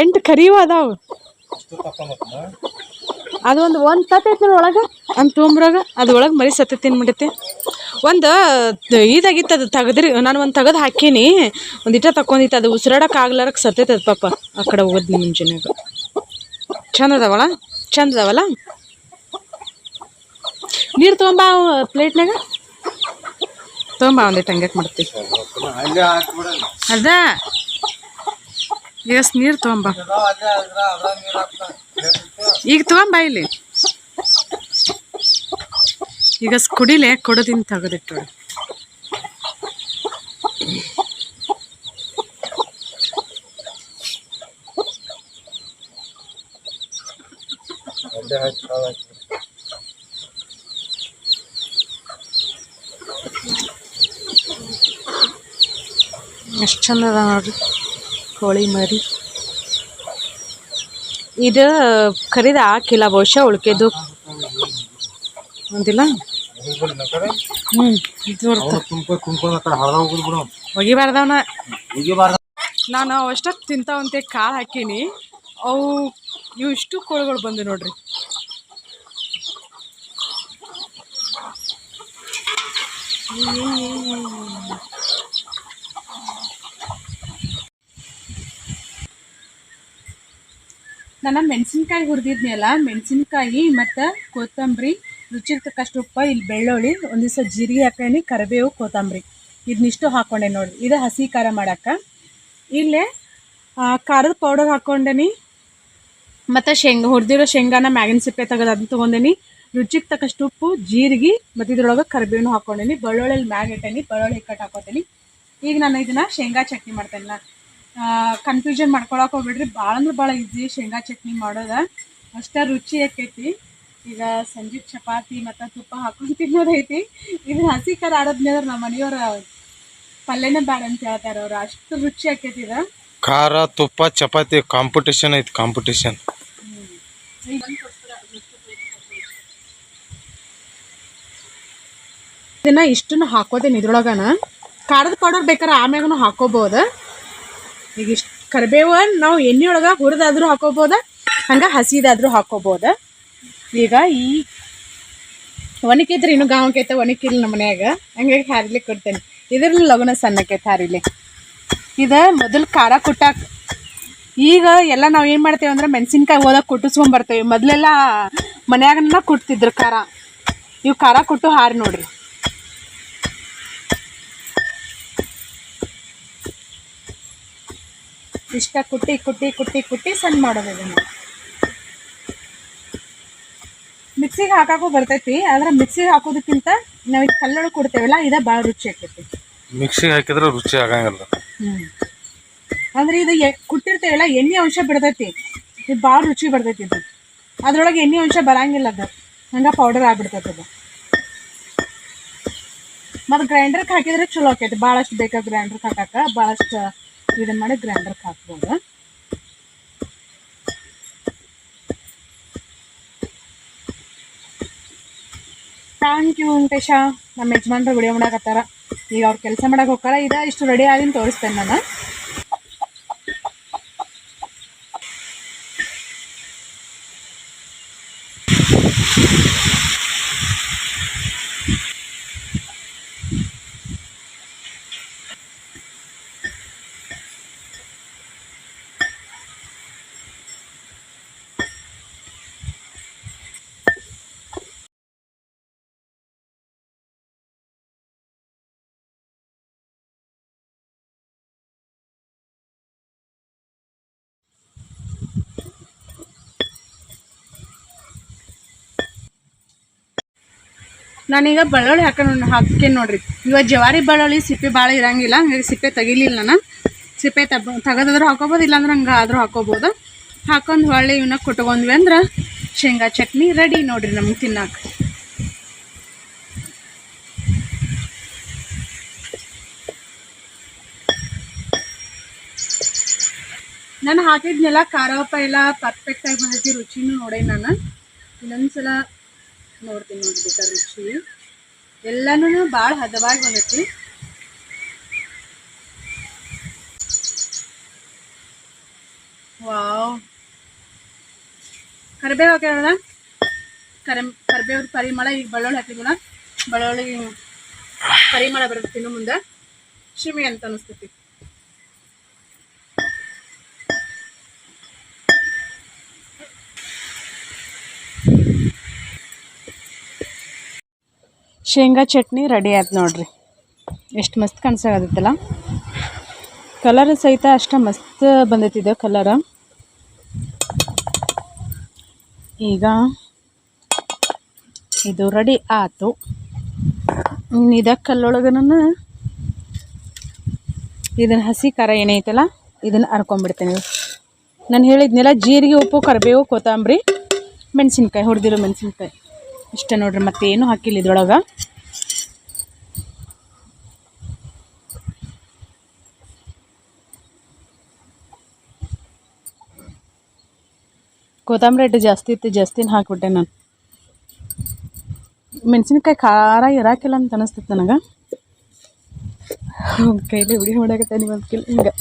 ಎಂಟು ಕರಿವು ಅದಾವ. ಅದು ಒಂದು ಒಂದು ಸತ್ತೈತಿ ಒಳಗೆ ಅಂತ ತೊಂಬ್ರಾಗ ಅದು ಒಳಗೆ ಮರಿ ಸತ್ತ ತಿನ್ಬಿಟ್ಟೈತಿ ಒಂದು ಇದಾಗಿತ್ತು ಅದು ತೆಗೆದ್ರಿ, ನಾನು ಒಂದು ತೆಗೆದು ಹಾಕೀನಿ, ಒಂದು ಇಟ್ಟ ತಕೊಂಡಿತ್ತು ಅದು ಉಸಿರಾಡಕ್ಕೆ ಆಗ್ಲಾರಕ್ಕೆ ಸತ್ತೈತೆ ಅದು ಪಾಪ, ಆ ಕಡೆ ಹೋಗೋದು ಮುಂಜಾನೆಯಾಗ. ಚಂದ ಅದಾವಲ್ಲ? ಚಂದ ಅದಾವಲ್ಲ? ನೀರು ತೊಗೊಂಬಾ ಪ್ಲೇಟ್ನಾಗ ತೊಗೊಂಬಾ ಒಂದಿಟ್ಟು ಹಂಗೆ ಮಾಡ್ತೀವಿ ಅದ. ಎಸ್ ನೀರು ತೊಗೊಂಬಾ. ಈಗ ತೊಗೊಂಬಾ ಇಲ್ಲಿ. ಈಗ ಕುಡಿಲೆ ಕೊಡೋದಿನ ತೆಗೆದಿಟ್ಟು ಎಷ್ಟು ಚಂದ ಅದ ನೋಡ್ರಿ ಕೋಳಿ ಮರಿ. ಇದು ಕರಿದ ಹಾಕಿಲ್ಲ ಬಹುಶಃ ಉಳ್ಕೆದು. ಒಂದಿಲ್ಲ ಹ್ಞೂ ಒಗಿಬಾರ್ದವನ. ನಾನು ಅಷ್ಟೊತ್ತು ತಿಂತಾವಂತೆ ಕಾಳು ಹಾಕೀನಿ. ಅವು ಇವು ಇಷ್ಟು ಕೋಳಿಗಳು ಬಂದು ನೋಡ್ರಿ. ನಾನು ಮೆಣಸಿನ್ಕಾಯಿ ಹುರಿದಿದ್ನಲ್ಲ, ಮೆಣಸಿನ್ಕಾಯಿ ಮತ್ತು ಕೊತ್ತಂಬರಿ, ರುಚಿಗೆ ತಕ್ಕಷ್ಟು ಉಪ್ಪು, ಇಲ್ಲಿ ಬೆಳ್ಳುಳ್ಳಿ, ಒಂದು ದಿವಸ ಜೀರಿಗೆ ಹಾಕೇನಿ ಕರಿಬೇವು, ಕೊತ್ತಂಬರಿ. ಇದನ್ನಿಷ್ಟು ಹಾಕ್ಕೊಂಡೆ ನೋಡಿ. ಇದು ಹಸಿ ಖಾರ ಮಾಡೋಕ್ಕೆ. ಇಲ್ಲೇ ಖಾರದ ಪೌಡರ್ ಹಾಕ್ಕೊಂಡೇನಿ ಮತ್ತು ಶೇಂಗಾ, ಹುರಿದಿರೋ ಶೇಂಗಾನ ಮ್ಯಾಗಿನ ಸಿಪ್ಪೆ ತೆಗೆದು ಅದನ್ನ ತೊಗೊಂಡೇನಿ. ರುಚಿಗೆ ತಕ್ಕಷ್ಟು ಉಪ್ಪು, ಜೀರಿಗೆ, ಮತ್ತು ಇದ್ರೊಳಗೆ ಕರಿಬೇವು ಹಾಕ್ಕೊಂಡೇನಿ ಬೆಳ್ಳುಳ್ಳಿ ಮ್ಯಾಗ ಇಟ್ಟೇನಿ, ಬೆಳ್ಳುಳ್ಳಿ ಹಿಕ್ಕಟ್ಟು ಹಾಕೋತೀನಿ. ಈಗ ನಾನು ಇದನ್ನು ಶೇಂಗಾ ಚಟ್ನಿ ಮಾಡ್ತೇನೆ ಕನ್ಫ್ಯೂಷನ್ ಮಾಡ್ಕೊಳಕ್ಕೆ ಹೋಗ್ಬಿಡ್ರಿ. ಭಾಳ ಅಂದ್ರೆ ಭಾಳ ಈಸಿ ಶೇಂಗಾ ಚಟ್ನಿ ಮಾಡೋದ. ಅಷ್ಟೇ ರುಚಿ ಆಕೈತಿ. ಈಗ ಸಂಜೆ ಚಪಾತಿ ಮತ್ತು ತುಪ್ಪ ಹಾಕೊಂಡು ತಿನ್ನೋದೈತಿ. ಇದನ್ನ ಹಸಿ ಕರ ಆಡೋದ್ಮೇಲೆ ನಮ್ಮ ಮನೆಯವ್ರ ಪಲ್ಯನೇ ಬೇಡ ಅಂತ ಹೇಳ್ತಾರೆ ಅವ್ರು. ಅಷ್ಟು ರುಚಿ ಆಕೈತಿ ಇದು. ಖಾರ ತುಪ್ಪ ಚಪಾತಿ ಕಾಂಪಿಟೇಷನ್ ಐತಿ ಕಾಂಪಿಟೇಷನ್ ಇದನ್ನ ಇಷ್ಟನ್ನು ಹಾಕೋದೇನು ಇದ್ರೊಳಗನ? ಖಾರದ ಪೌಡರ್ ಬೇಕಾದ್ರೆ ಆಮ್ಯಾಗನು ಹಾಕೋಬಹುದು ಈಗ ಇಷ್ಟು ಕರಿಬೇವು ನಾವು ಎಣ್ಣೆ ಒಳಗೆ ಹುರಿದಾದ್ರೂ ಹಾಕೋಬೋದ, ಹಂಗೆ ಹಸಿದಾದ್ರೂ ಹಾಕೋಬೋದ. ಈಗ ಈ ಒಣಕೈತ್ರಿ ಇನ್ನು ಗಾವಕೈತೆ ಒಣಕಿಲ್ಲ ನಮ್ಮ ಮನ್ಯಾಗ, ಹಂಗಾಗಿ ಹಾರಿಲಿ ಕೊಡ್ತೇನೆ. ಇದರಲ್ಲಿ ಲಗುನ ಸಣ್ಣಕೈತೆ ಹಾರಿಲಿ. ಇದು ಮೊದಲು ಖಾರ ಕುಟ್ಟಾಕ, ಈಗ ಎಲ್ಲ ನಾವು ಏನು ಮಾಡ್ತೇವೆ ಅಂದ್ರೆ ಮೆಣಸಿನ್ಕಾಯಿ ಹೋದಾಗ ಕುಟ್ಟಿಸ್ಕೊಂಬರ್ತೇವೆ ಮೊದಲೆಲ್ಲ ಮನ್ಯಾಗನ ಕುಟ್ತಿದ್ರು ಖಾರ. ಇವು ಖಾರ ಕುಟ್ಟು ಹಾರಿ ನೋಡ್ರಿ. ಇಷ್ಟ ಕುಟ್ಟಿ ಕುಟ್ಟಿ ಕುಟ್ಟಿ ಕುಟ್ಟಿ ಸಣ್ಣ ಮಾಡೋದು ಇದನ್ನು. ಮಿಕ್ಸಿಗೆ ಹಾಕಾಕು ಬರ್ತೈತಿ ಆದ್ರೆ ಮಿಕ್ಸಿಗೆ ಹಾಕೋದಕ್ಕಿಂತ ನಾವು ಈಗ ಕಲ್ಲೊಳಗೆ ಕೊಡ್ತೇವಲ್ಲ ಇದ ಭಾಳ ರುಚಿ ಆಕೈತಿ ಮಿಕ್ಸಿಗೆ ಹಾಕಿದ್ರೆ ರುಚಿ ಆಗಂಗಿಲ್ಲ. ಹ್ಮ್. ಅಂದ್ರೆ ಇದು ಕುಟ್ಟಿರ್ತೇವಲ್ಲ ಎಣ್ಣೆ ಅಂಶ ಬಿಡ್ತೈತಿ ಇದು ಭಾಳ ರುಚಿ ಬರ್ತೈತಿ ಇದು. ಅದ್ರೊಳಗೆ ಎಣ್ಣೆ ಅಂಶ ಬರಂಗಿಲ್ಲ ಅದು. ಹಂಗ ಪೌಡರ್ ಆಗ್ಬಿಡ್ತೈತಿ ಅದು. ಮತ್ತು ಗ್ರೈಂಡರ್ಗೆ ಹಾಕಿದ್ರೆ ಚಲೋ ಆಕೈತಿ. ಭಾಳಷ್ಟು ಬೇಕಾದ ಗ್ರೈಂಡರ್ ಹಾಕಾಕ? ಭಾಳಷ್ಟು ಇದನ್ನ ಮಾಡಿ ಗ್ರೈಂಡರ್ಗೆ ಹಾಕ್ಬೋದು. Thank you Venkatesha. ನಮ್ಮ ಯಜಮಾನ್ರು ವಿಡಿಯೋ ಮಾಡಾಕತ್ತಾರ. ಈಗ ಅವ್ರು ಕೆಲಸ ಮಾಡಕ್ಕೆ ಹೋಗ್ತಾರ. ಇದ ಇಷ್ಟು ರೆಡಿ ಆಗಿನ ತೋರಿಸ್ತೇನೆ ನಾನು. ನಾನೀಗ ಬೆಳ್ಳುಳ್ಳಿ ಹಾಕೊಂಡು ಹಾಕ್ತೀನಿ ನೋಡ್ರಿ. ಇವಾಗ ಜವಾರಿ ಬೆಳ್ಳುಳ್ಳಿ ಸಿಪ್ಪೆ ಭಾಳ ಇರಂಗಿಲ್ಲ, ಹಂಗಾಗಿ ಸಿಪ್ಪೆ ತೆಗಿಲಿಲ್ಲ ನಾನು. ಸಿಪ್ಪೆ ತಗ ತೆಗೆದಾದ್ರೂ ಹಾಕೋಬೋದು, ಇಲ್ಲಾಂದ್ರೆ ಹಂಗೆ ಆದರೂ ಹಾಕೋಬೋದು. ಹಾಕೊಂಡು ಹೊಳ್ಳಿ ಇವನ್ನ ಕೊಟ್ಕೊಂಡ್ವಿ ಅಂದ್ರೆ ಶೇಂಗಾ ಚಟ್ನಿ ರೆಡಿ ನೋಡ್ರಿ ನಮ್ಗೆ ತಿನ್ನಕ್ಕೆ ನಾನು ಹಾಕಿದ್ನೆಲ್ಲ ಖಾರ ಎಲ್ಲ ಪರ್ಫೆಕ್ಟಾಗಿ ಬಂದೈತಿ ರುಚಿನೂ ನೋಡಿ ನಾನು. ಇನ್ನೊಂದ್ಸಲ ನೋಡ್ತೀನಿ ನೋಡ್ಬೇಕಾ ರುಚಿ. ಎಲ್ಲನೂ ಭಾಳ ಹದವಾಗಿ ಬಂದೈತಿ. ವಾವ್. ಕರಿಬೇವು ಹಾಕ್ಯಾರಲ್ಲ ಕರಿ ಕರಿಬೇವ್ರ ಪರಿಮಳ ಈಗ ಬೆಳ್ಳುಳ್ಳಿ ಹಾಕಿದ್ವಲ್ಲ ಬೆಳ್ಳುಳ್ಳಿ, ಪರಿಮಳ ಬರುತ್ತೆ ಇನ್ನು ಮುಂದೆ. ಶಿಮಿ ಅಂತ ಅನಿಸ್ತೈತಿ. ಶೇಂಗಾ ಚಟ್ನಿ ರೆಡಿ ಆಯ್ತು ನೋಡ್ರಿ. ಎಷ್ಟು ಮಸ್ತ್ ಕಾಣಿಸಾಗತ್ತಲ್ಲ. ಕಲರ್ ಸಹಿತ ಅಷ್ಟ ಮಸ್ತ್ ಬಂದೈತಿದೆ ಕಲರ ಈಗ ಇದು ರೆಡಿ ಆಯ್ತು. ಇದ ಕಲ್ಲೊಳಗನ ಇದನ್ನು ಹಸಿ ಖಾರ ಏನೈತಲ್ಲ ಇದನ್ನು ಹರ್ಕೊಂಡ್ಬಿಡ್ತೀನಿ ನಾನು ಹೇಳಿದ್ನೆಲ್ಲ, ಜೀರಿಗೆ, ಉಪ್ಪು, ಕರಿಬೇವು, ಕೊತ್ತಂಬರಿ, ಮೆಣಸಿನ್ಕಾಯಿ ಹೊಡೆದಿರೋ ಮೆಣಸಿನ್ಕಾಯಿ. ಇಷ್ಟ ನೋಡ್ರಿ, ಮತ್ತೆ ಏನು ಹಾಕಿಲ್ಲ ಇದ್ರೊಳಗ. ಕೊತ್ತಂಬರಿ ರೇಟ್ ಜಾಸ್ತಿ ಇತ್ತು, ಜಾಸ್ತಿನ ಹಾಕ್ಬಿಟ್ಟೆ ನಾನು. ಮೆಣಸಿನ್ಕಾಯಿ ಖಾರ ಇರಾಕಿಲ್ಲ ಅಂತ ಅನಿಸ್ತಿತ್ತು ನನಗೆ. ಕೈಲಿ ಹುಡಿ ಹೊಡಕತ್ತೆ ನೀವು ಅದಕ್ಕಿಲ್ಲ ಹಿಂಗೆ.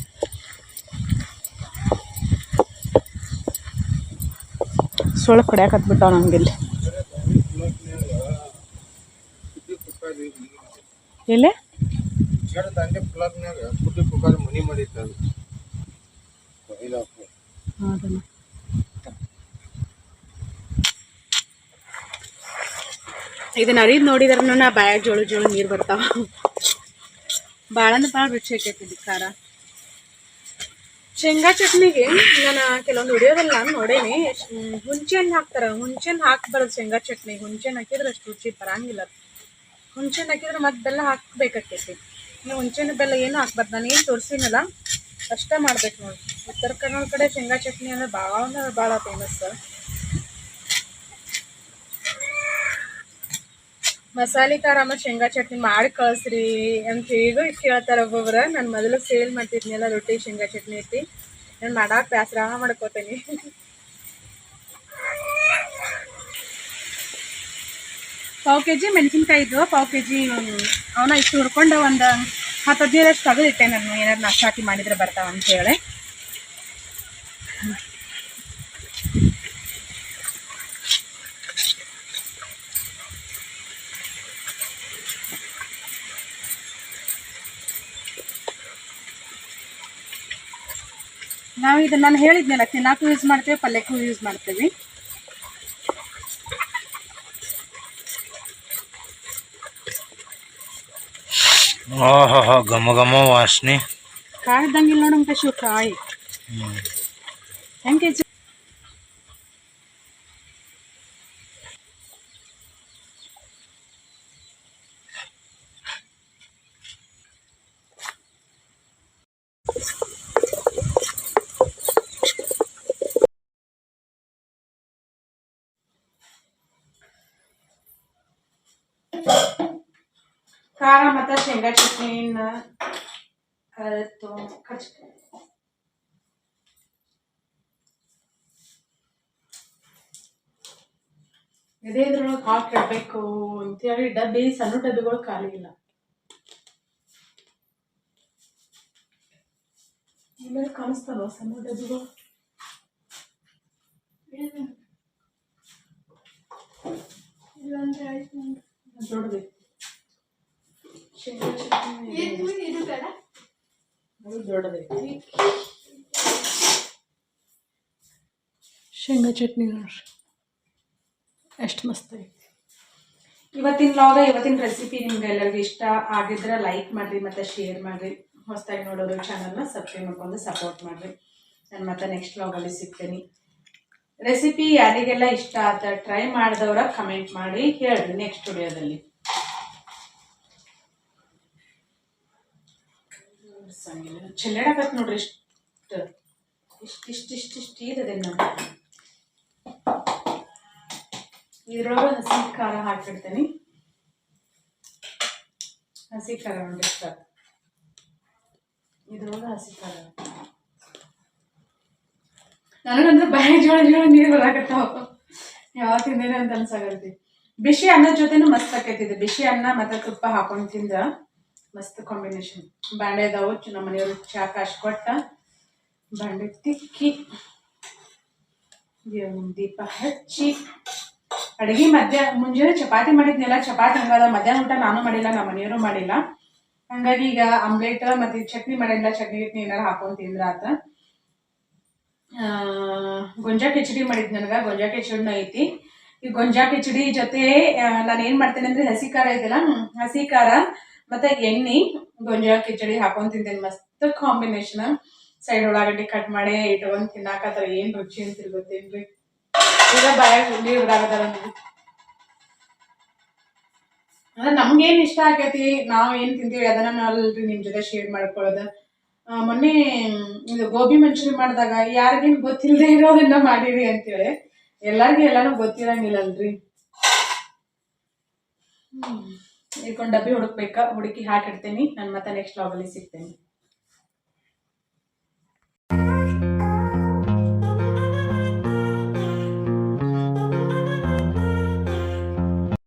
ಸೊಳ್ಳೆ ಕಡಿಯಾಕತ್ಬಿಟ್ಟಾವ ನನಗಿಲ್ಲಿ. ಎಲ್ಲಿ ಇದನ್ನ ಅರಿದು ನೋಡಿದ್ರ ನಾ ಬಾಯಾಗ ಜೋಳ ಜೋಳು ನೀರು ಬರ್ತಾವ. ಭಾಳ ಬಾಳ ಭಾಳ ರುಚಿ ಆಕೈತಿ ಖಾರ. ಶೇಂಗಾ ಚಟ್ನಿಗೆ ನಾನು ಕೆಲವೊಂದು ವಿಡಿಯೋದಲ್ಲಿ ನಾನು ನೋಡೇನಿ. ಹುಂಚೆನ್ ಹಾಕ್ತಾರ ಹುಂಚೆನ್ ಹಾಕ್ಬಾರ್ದು ಶೇಂಗಾ ಚಟ್ನಿ. ಹುಂಚೆನ್ ಹಾಕಿದ್ರೆ ಅಷ್ಟು ರುಚಿ ಬರಂಗಿಲ್ಲ ಹುಂಚೆಹಣ್ಣು ಹಾಕಿದ್ರೆ ಮತ್ತೆ ಬೆಲ್ಲ ಹಾಕಬೇಕಾಗ್ತೈತಿ. ನೀವು ಹುಣ್ಸೆಹಣ್ಣು ಬೆಲ್ಲ ಏನು ಹಾಕ್ಬಾರ್ದು. ನಾನು ಏನು ತೋರಿಸಿನಲ್ಲ, ಅಷ್ಟೇ ಮಾಡ್ಬೇಕು ನೋಡಿ. ಉತ್ತರ ಕನ್ನಡ ಕಡೆ ಶೇಂಗಾ ಚಟ್ನಿ ಅಂದ್ರೆ ಭಾಳ ಅಂದ್ರೆ ಭಾಳ ಫೇಮಸ್ ಮಸಾಲೆ ಖಾರ ಶೇಂಗಾ ಚಟ್ನಿ ಮಾಡಿ ಕಳಿಸ್ರಿ ಅಂತ ಈಗ ಹೇಳ್ತಾರೆ ಒಬ್ಬೊಬ್ರು. ನಾನು ಮೊದಲು ಸೇಲ್ ಮಾಡ್ತಿದ್ನಲ್ಲ, ರೊಟ್ಟಿ, ಶೇಂಗಾ ಚಟ್ನಿ ಐತಿ. ನಾನು ಮಾಡಕ್ಕೆ ಬೇಸರ ಮಾಡ್ಕೋತೀನಿ. ಪಾವು ಕೆ ಜಿ ಮೆಣಸಿನ್ಕಾಯಿ ಇದ್ವು ಪಾವು ಕೆ ಜಿ ಅವನ್ನ ಇಷ್ಟು ಹುರ್ಕೊಂಡು ಒಂದು ಹತ್ತು ಹದಿನೈದಷ್ಟು ತೆಗೆದಿಟ್ಟೆ ನಾನು. ಏನಾದ್ರು ಹಾಕಿ ಮಾಡಿದ್ರೆ ಬರ್ತಾವ ಅಂತೇಳಿ ನಾವು ಇದನ್ನ ನಾನು ಹೇಳಿದ್ನಲ್ಲ, ತಿನ್ನಾಕು ಯೂಸ್ ಮಾಡ್ತೇವೆ, ಪಲ್ಯಕ್ಕೂ ಯೂಸ್ ಮಾಡ್ತೇವೆ. ಓಹೋ ಘಮ ಘಮ ವಾಸನೆ. ಕಾಯ್ದಂಗಿಲ್ಲ ಶಿವ ಕಾಯಿ. ಹೆಂಗೆ ಖಾರ ಮತ್ತು ಶೇಂಗಾ ಚಟ್ನಿನ ಕಲಿತು ಖರ್ಚು ಇದೇ ಇದ್ರೊಳಗೆ ಹಾಕಿಡ್ಬೇಕು ಅಂತೇಳಿ ಡಬ್ಬಿ ಸಣ್ಣ ಡಬ್ಬಿಗಳು ಖಾಲಿ ಇಲ್ಲ ಕಾಣಿಸ್ತಾವ ಸಣ್ಣ ಡಬ್ಬಿಗಳು ಇಲ್ಲ ಇಲ್ಲಾಂದ್ರೆ ಆಯ್ತು ನಂದು. ಶೇಂಗಾ ಚಟ್ನಿ ಅದು ದೊಡ್ಡದೈತಿ ಶೇಂಗಾ ಚಟ್ನಿ ನೋಡ್ರಿ. ಎಷ್ಟು ಮಸ್ತ್ ಐತಿ. ಇವತ್ತಿನ ಲಾಗ ಇವತ್ತಿನ ರೆಸಿಪಿ ನಿಮ್ಗೆ ಎಲ್ಲರಿಗೂ ಇಷ್ಟ ಆಗಿದ್ರೆ ಲೈಕ್ ಮಾಡಿರಿ ಮತ್ತು ಶೇರ್ ಮಾಡಿರಿ. ಹೊಸದಾಗಿ ನೋಡೋರು ಚಾನಲ್ನ ಸಬ್ಸ್ಕ್ರೈಬ್ ಮಾಡ್ಕೊಂಡು ಸಪೋರ್ಟ್ ಮಾಡಿರಿ. ನಾನು ಮತ್ತೆ ನೆಕ್ಸ್ಟ್ ಲಾಗಲ್ಲಿ ಸಿಗ್ತೀನಿ. ರೆಸಿಪಿ ಯಾರಿಗೆಲ್ಲ ಇಷ್ಟ ಆತ ಟ್ರೈ ಮಾಡಿದವ್ರ ಕಮೆಂಟ್ ಮಾಡಿ ಹೇಳ್ರಿ ನೆಕ್ಸ್ಟ್ ವಿಡಿಯೋದಲ್ಲಿ ಚೆಲ್ಲಾಡಕತ್ ನೋಡ್ರಿ ಇಷ್ಟು. ಇಷ್ಟಿಷ್ಟಿಷ್ಟಿಷ್ಟು ಇರದೆ ನಾನು ಇದ್ರೊಳಗೆ ಹಸಿ ಖಾರ ಹಾಕಿಡ್ತೀನಿ. ಹಸಿ ಖಾರ ಸರ್. ಇದ್ರೊಳಗೆ ಹಸಿ ಖಾರ ನನಗಂದ್ರೆ ಬಾಯಿ ಜೋಳ ಜೋಳ ನೀರು ಬರಾಕತ್ತಾವ. ಯಾವ ತಿಂದೇನೆ ಅಂತ ಅನ್ಸಾಗತ್ತಿ. ಬಿಸಿ ಅನ್ನದ ಜೊತೆನೂ ಮಸ್ತ್ ಆಕೈತಿ ಬಿಸಿ ಅನ್ನ ಮತ್ತೆ ತುಪ್ಪ ಹಾಕೊಂಡು ತಿಂದ್ರ ಮಸ್ತ್ ಕಾಂಬಿನೇಷನ್ ಬಾಂಡೆ ಅದಾವು ಚು- ನಮ್ಮ ಮನೆಯವರು ಚಾ ಕಾಶ್ ಕೊಟ್ಟ. ಬಾಂಡೆ ತಿಕ್ಕಿ ದೀಪ ಹಚ್ಚಿ. ಅಡಿಗೆ ಮಧ್ಯ, ಮುಂಜಾನೆ ಚಪಾತಿ ಮಾಡಿದ್ನೆಲ್ಲ, ಚಪಾತಿ ಹಂಗದ. ಮಧ್ಯಾಹ್ನ ಊಟ ನಾನು ಮಾಡಿಲ್ಲ, ನಮ್ಮ ಮನೆಯವರು ಮಾಡಿಲ್ಲ. ಹಂಗಾಗಿ ಈಗ ಆಮ್ಲೆಟ್ ಮತ್ತೆ ಚಟ್ನಿ ಮಾಡಿಲ್ಲ ಚಟ್ನಿ ಗಿಟ್ನಿ ಏನಾರು ಹಾಕೊಂಡು ತಿಂದ್ರ ಆತ. ಗೊಂಜಾ ಕಿಚಡಿ ಮಾಡಿದ್ ನನಗೆ, ಗೊಂಜಾ ಕಿಚಡಿನೂ ಐತಿ. ಈ ಗೊಂಜಾ ಕಿಚಡಿ ಜೊತೆ ನಾನು ಏನು ಮಾಡ್ತೇನೆ ಅಂದ್ರೆ ಹಸಿ ಖಾರ ಇದೆಯಲ್ಲ ಹಸಿ ಖಾರ. ಮತ್ತೆ ಎಣ್ಣೆ, ಗೊಂಜಾಳ, ಕಿಚಡಿ ಹಾಕೊಂಡ್ ತಿಂತೇನೆ. ಮಸ್ತ್ ಕಾಂಬಿನೇಷನ್ ಸೈಡ್ ಉಳ್ಳಾಗಡ್ಡಿ ಕಟ್ ಮಾಡಿ ಇಟ್ಕೊಂಡ್ ತಿನ್ನಾಕತ್ತಾರ ಏನು ರುಚಿ ಅಂತ ಗೊತ್ತೇನ್ರಿ? ಈಗ ಬಾಯಾಗ ನೀರು ಬಿಡಾಕತ್ತಾರ ಅಂದ್ರೆ ಇಷ್ಟ ಆಗೈತಿ ನಾವ್ ಏನ್ ತಿಂತೀವಿ ಅದನ್ನ ನಾವಲ್ರಿ ನಿಮ್ ಜೊತೆ ಶೇರ್ ಮಾಡ್ಕೊಳ್ಳೋದು. ಮೊನ್ನೆ, ಇದು ಗೋಬಿ ಮಂಚೂರಿ ಮಾಡಿದಾಗ ಯಾರಿಗೇನ್ ಗೊತ್ತಿಲ್ಲದೆ ಇರೋದನ್ನ ಮಾಡಿರಿ ಅಂತೇಳಿ. ಎಲ್ಲಾರ್ಗು ಎಲ್ಲಾನು ಗೊತ್ತಿರಂಗಿಲ್ಲ ಅಲ್ರಿ ಹ್ಮ್. ಇಟ್ಕೊಂಡ್ ಡಬ್ಬಿ ಹುಡುಕ್ಬೇಕಾ? ಹುಡುಕಿ ಹಾಕಿಡ್ತೀನಿ ನಾನು ಮತ್ತೆ ನೆಕ್ಸ್ಟ್ ಲಾಗಲ್ಲಿ ಸಿಗ್ತೇನೆ.